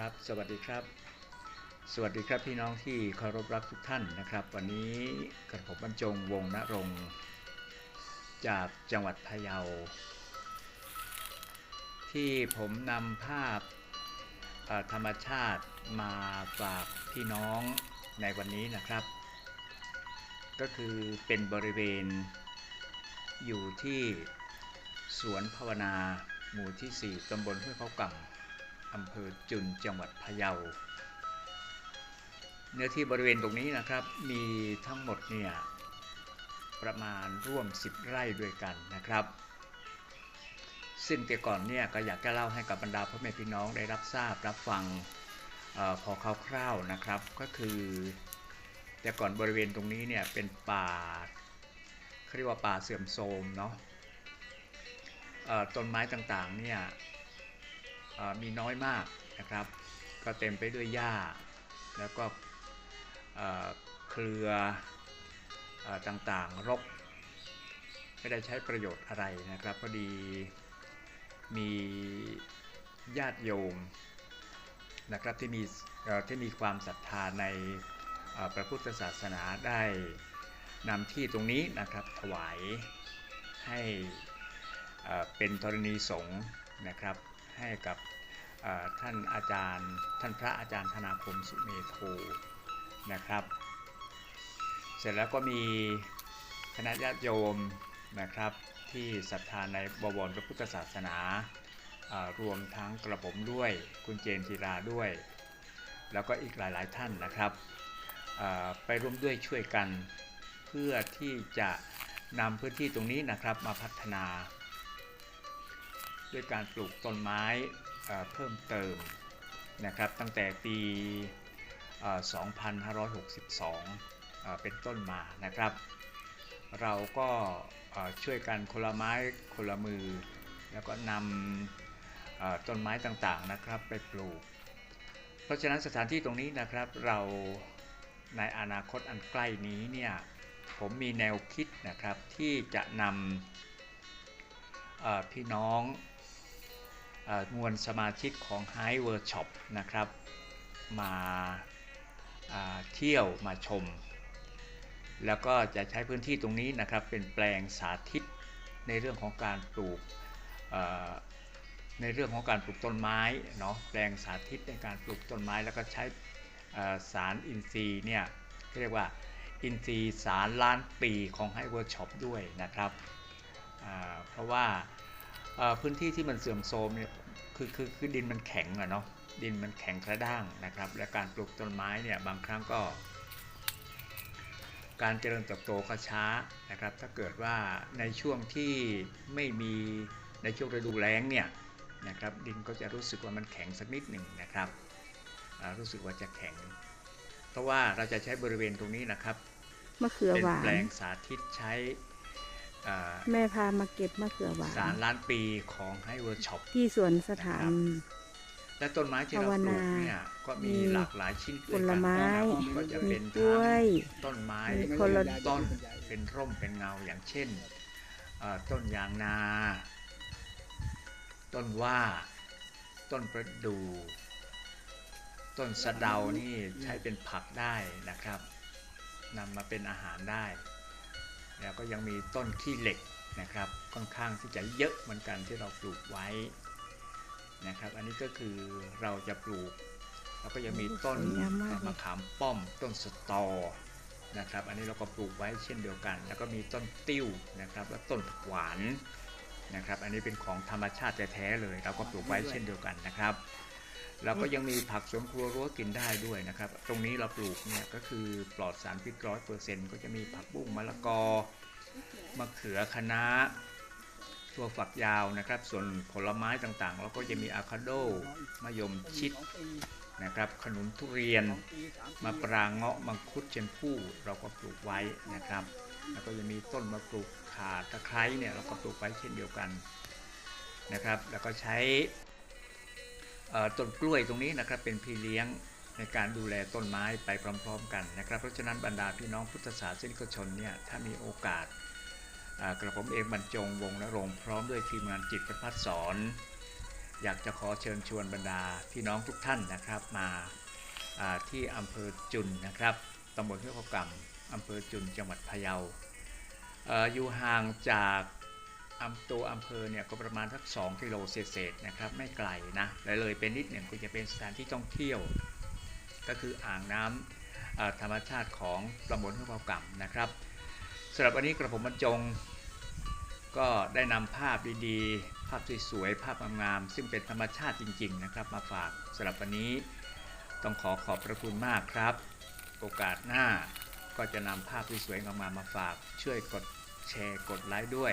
ครับ สวัสดีครับ สวัสดีครับพี่น้องที่เคารพรักทุกท่านนะครับ วันนี้กระผมบรรจงวงศ์ณรงจากจังหวัดพะเยา ที่ผมนำภาพธรรมชาติมาฝากพี่น้องในวันนี้นะครับ ก็คือเป็นบริเวณอยู่ที่สวนภาวนาหมู่ที่ 4ตำบลห้วยเขาก่ำ อำเภอจุนจังหวัดพะเยา เนื้อที่บริเวณตรงนี้นะครับ มีทั้งหมดเนี่ยประมาณร่วม 10 ไร่ด้วยกันนะครับ ซึ่งแต่ก่อนเนี่ยก็อยากจะเล่าให้กับบรรดาพ่อแม่พี่น้องได้รับทราบรับฟังออพอคร่าวๆนะครับ ก็คือ แต่ก่อนบริเวณตรงนี้เนี่ยเป็นป่าเรียกว่าป่าเสื่อมโทรมเนาะต้นไม้ต่างๆเนี่ย มีน้อยมากนะครับ ก็เต็มไปด้วยหญ้า แล้วก็เครืออต่างๆ รก ไม่ได้ใช้ประโยชน์อะไรนะครับพอดีมีญาติโยมนะครับที่มีที่มีความศรัทธาในพระพุทธศาสนาได้นำที่ตรงนี้นะครับถวายให้เอ่อเป็นธรณีสงฆ์นะครับ ให้กับท่านอาจารย์ ท่านพระอาจารย์ธนาคมสุเมโทนะครับ เสร็จแล้วก็มีคณะญาติโยมนะครับที่ศรัทธาในบวรพระพุทธศาสนารวมทั้งกระผมด้วยคุณเจนจิราด้วย แล้วก็อีกหลายๆท่านนะครับไปร่วมด้วยช่วยกัน เพื่อที่จะนำพื้นที่ตรงนี้นะครับมาพัฒนา ด้วยการปลูกต้นไม้เพิ่มเติมนะครับตั้งแต่ปีเอ่อ2562เอ่อเป็นต้นมานะครับ เราก็ช่วยกันคนละไม้คนละมือ แล้วก็นำต้นไม้ต่างๆนะครับไปปลูก เพราะฉะนั้นสถานที่ตรงนี้นะครับเราในอนาคตอันใกล้นี้เนี่ยผมมีแนวคิดนะครับที่จะนำพี่น้อง มวลสมาชิกของ High Workshop นะครับมาาเที่ยวมาชม แล้วก็จะใช้พื้นที่ตรงนี้นะครับเป็นแปลงสาธิตในเรื่องของการปลูกในเรื่องของการปลูกต้นไม้เนาะแปลงสาธิตในการปลูกต้นไม้ แล้วก็ใช้สารอินทรีย์เนี่ยเรียกว่าอินทรีย์สารล้านปีของ High Workshop ด้วยนะครับเพราะว่า พื้นที่ที่มันเสื่อมโทรมเนี่ยคือคือคือดินมันแข็งอะเนาะดินมันแข็งกระด้างนะครับ และการปลูกต้นไม้เนี่ยบางครั้งก็ การเจริญเติบโตก็ช้านะครับ ถ้าเกิดว่าในช่วงที่ไม่มีในช่วงฤดูแล้งเนี่ยนะครับดินก็จะรู้สึกว่ามันแข็งสักนิดหนึ่งนะครับอ่ารู้สึกว่าจะแข็ง เพราะว่าเราจะใช้บริเวณตรงนี้นะครับมะเขือเป็นหวาแปลนงสาธิตใช้อ่า แม่พามาเก็บมะเขือหวาสารนล้านปีของให้เวิร์กช็อปที่สวนสถานและต้นไม้ที่เราภาวปลูนากเนี่ยก็มีมีหลากหลายชิ้นผด้วยลกันไม้ก็จะมีเป็นกล้วยทั้งต้นไม้มีคนละต้นเป็นร่มเป็นเงาอย่างเช่นเอ่อต้นยางนา ต้นว่า ต้นประดู่ต้นสะเดานี่ใช้เป็นผักได้นะครับนำมาเป็นอาหารได้ แล้วก็ยังมีต้นขี้เหล็กนะครับ ค่อนข้างที่จะเยอะเหมือนกันที่เราปลูกไว้นะครับ อันนี้ก็คือเราจะปลูก แล้วก็ยังมีต้นสวยงามมากเลยมะขามป้อมต้นสตอนะครับ อันนี้เราก็ปลูกไว้เช่นเดียวกัน แล้วก็มีต้นติ้วนะครับ และต้นผักหวานนะครับ อันนี้เป็นของธรรมชาติแท้ๆเลย เราก็ปลูกไว้เช่นเดียวกันนะครับ แล้วก็ยังมีผักสวนครัวรั้วกินได้ด้วยนะครับ ตรงนี้เราปลูกเนี่ยก็คือปลอดสารพิษร้อยเปอร์เซ็นต์ก็จะมีผักบุ้งมะละกอมะเขือคะน้าถั่วฝักยาวนะครับ ส่วนผลไม้ต่างๆ เราก็จะมีอะคาโดมะยมชิดนะครับ ขนุนทุเรียนมะปรางเงาะมังคุดเชมพู่เราก็ปลูกไว้นะครับ แล้วก็จะมีต้นมะกรูดขาตะไคร้เนี่ยเราก็ปลูกไว้เช่นเดียวกันนะครับ แล้วก็ใช้ ต้นกล้วยตรงนี้นะครับเป็นพี่เลี้ยงในการดูแลต้นไม้ไปพร้อม ๆ กันนะครับ เพราะฉะนั้นบรรดาพี่น้องพุทธศาสนิกชนเนี่ยถ้ามีโอกาสกระผมเองบรรจงวงนรงพร้อมด้วยทีมงานจิตประพัฒสอน อยากจะขอเชิญชวนบรรดาพี่น้องทุกท่านนะครับมาที่อำเภอจุนนะครับตำบลห้วยเขากำอำเภอจุนจังหวัดพะเยาออยู่ห่างจาก อำตัวอำเภอเนี่ยก็ประมาณสัก2กิโลเศษๆนะครับไม่ไกลนะเลยเลยเป็นนิดหนึ่งก็จะเป็นสถานที่ท่องเที่ยว ก็คืออ่างน้ำธรรมชาติของตำบลห้วยเขากำนะครับสำหรับวันนี้กระผมบรรจง ก็ได้นำภาพดีๆ ภาพสวยๆภาพงามๆซึ่งเป็นธรรมชาติจริง ๆ นะครับ มาฝากสำหรับวันนี้ต้องขอขอบพระคุณมากครับ โอกาสหน้าก็จะนำภาพสวยๆงามๆมาฝาก ช่วยกดแชร์กดไลค์ด้วย